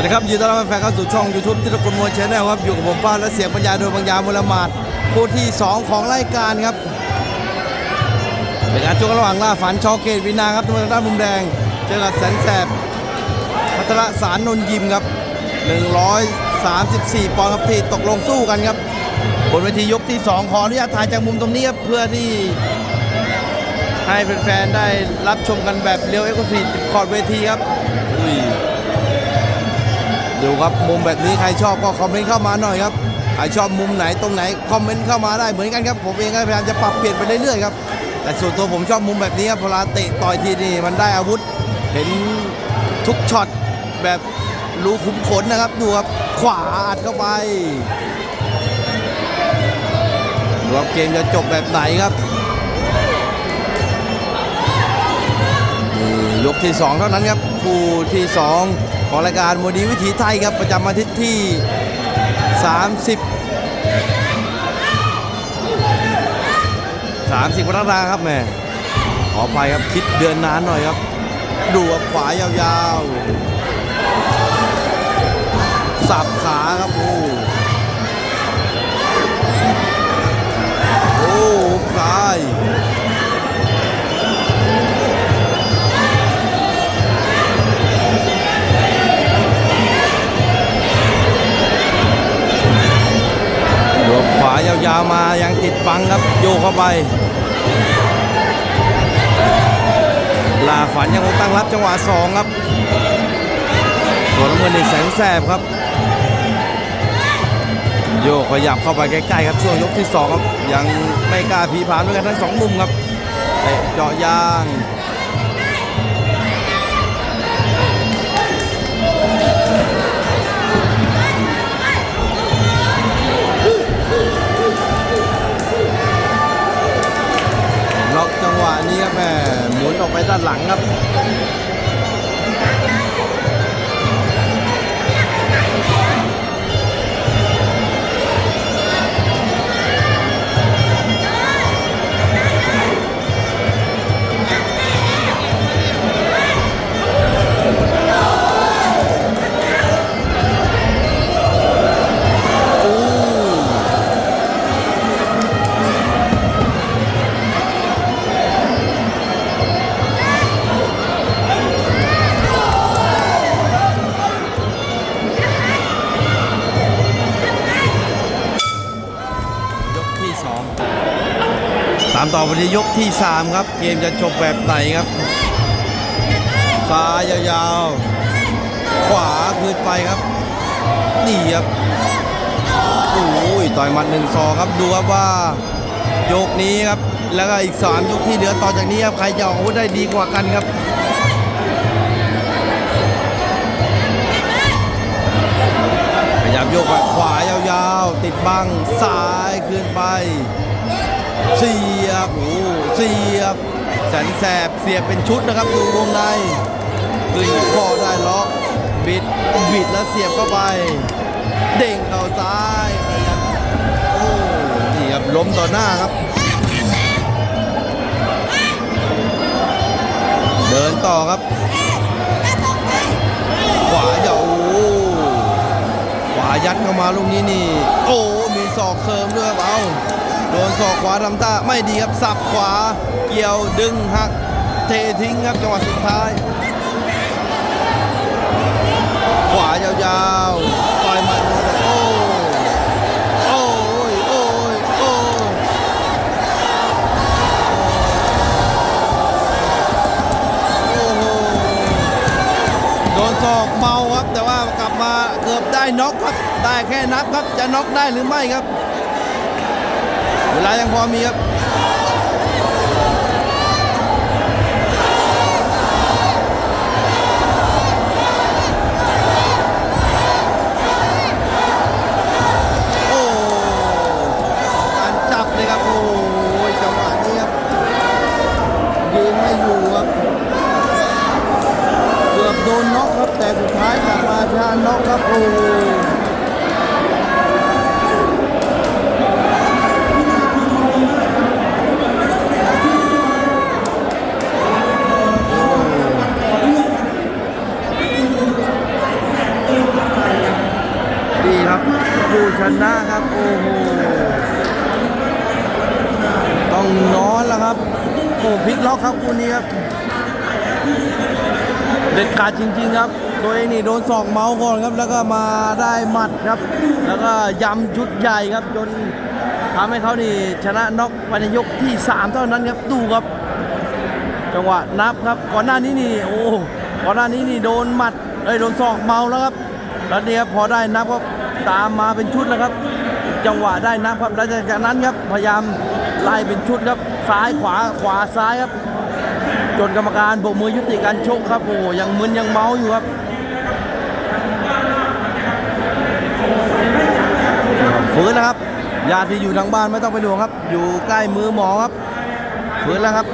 วัสดีครับยินดีต้อนรับแฟนเข้าสู่ช่อง YouTube ที่ตะกุลมวยชแนลครับ อยู่กับผมป้าและเสียงปัญญาโดยปัญญามุลมาดคู่ที่ 2 ของรายการครับ เป็นการชกกันระหว่างล่าฝันชอเกตวินาครับทางด้านมุมแดง เจอกับแสนแสบพัทรสารนนยิมครับ 134 ปอนด์ครับที่ตกลงสู้กันครับ บนเวทียกที่ 2 ขออนุญาตถ่ายจากมุมตรงนี้ครับเพื่อที่ให้แฟนๆได้รับชมกันแบบเรียวเอ็กซ์คลูซีฟขอดเวทีครับอุ้ย ดูครับมุมแบบนี้ใครชอบก็คอมเมนต์เข้ามาหน่อยครับใครชอบมุมไหนตรงไหนคอมเมนต์เข้ามาได้เหมือนกันครับผมเองก็พยายามจะปรับเปลี่ยนไปเรื่อยๆครับแต่ส่วนตัวผมชอบมุมแบบนี้ครับเวลาเตะต่อยทีนี่มันได้อาวุธ เห็นทุกช็อตแบบรูขุมขนนะครับดูครับขวาอัดเข้าไปดูครับเกมจะจบแบบไหนครับยกที่สองเท่านั้นครับคู่ที่สอง ของรายการมวยดีวิถีไทยครับประจำอาทิตย์ที่ 30 30กรกฎาคมครับแม่ขออภัยครับคิดเดือนนานหน่อยครับ ดูครับขวายาวๆ สับขาครับโอ้โอ้ซ้าย ยาวมายังติดบังครับโยเข้าไปลาฝันยังคงตั้งรับจังหวะสองครับส่วนน้ำเงินนี่แสนแสบครับ โยกขยับเข้าไปใกล้ๆครับช่วงยกที่สองครับยังไม่กล้าผีผานด้วยกันทั้งสองมุมครับเตะเจาะยาง โามต่อไปที่ยกที่สามครับ เกมจะจบแบบไหนครับ ซ้ายยาวๆ ขวาคืนไปครับ นี่ครับโอ้ยต่อยหมัดหนึ่งซองครับดูครับว่ายกนี้ครับ แล้วก็อีกสามยกที่เหลือต่อจากนี้ครับ ใครจะออกอาวุธได้ดีกว่ากันครับพยายามโยกไปขวายาวๆ ติดบังซ้ายคืนไป เสียบโอ้เสียบแสนแสบเสียบเป็นชุดนะครับดูวงในขึ้นคอได้ล็อกบิดบิดแล้วเสียบเข้าไป เด้งเข้าซ้ายพยายามโอ้นี่ครับล้มต่อหน้าครับ เดินต่อครับขวาอย่าโอ้ขวายัดเข้ามาลูกนี้นี่ โอ้มีศอกเสริมด้วยครับเอา โดนศอกขวาทำท่าไม่ดีครับสับขวา เกี่ยวดึงหัก เททิ้งครับจังหวะสุดท้าย ขวายาวๆต่อยมันโอ้โอ้ยโอ้ยโอ้ยโอ้โหโดนศอกเมาครับแต่ว่ากลับมาเกือบได้น็อกครับได้แค่นับครับจะน็อกได้หรือไม่ครับ เวลายังพอมีครับโอ้การจับเลยครับโอ้ยจังหวะนี้ครับยืนไม่อยู่ครับเกือบโดนน็อกครับแต่สุดท้ายกลับมาชนะน็อกครับโอ้ ชนะครับ โอ้โห ต้องนอนแล้วครับ โอ้พลิกล็อกครับคู่นี้ครับ เด็ดขาดจริง ๆ ครับ ตัวเองนี่โดนศอกเมาส์ก่อนครับ แล้วก็มาได้หมัดครับ แล้วก็ยำชุดใหญ่ครับ จนทำให้เขานี่ชนะน็อกภายในยกที่ 3 เท่านั้นครับ ดูครับ จังหวะนับครับ ก่อนหน้านี้นี่ โอ้ ก่อนหน้านี้นี่โดนหมัดเอ้ยโดนศอกเมาแล้วครับ แล้วเนี่ยครับพอได้นับก็ ตามมาเป็นชุดแล้วครับ จังหวะได้นับครับแล้วจากนั้นครับพยายามไล่เป็นชุดครับซ้ายขวาขวาซ้ายครับจนกรรมการโบกมือยุติการชกครับโอ้ยังมึนยังเมาอยู่ครับฟื้นแล้วครับญาติที่อยู่ทางบ้านไม่ต้องไปห่วงครับ อยู่ใกล้มือหมอครับฟื้นแล้วครับ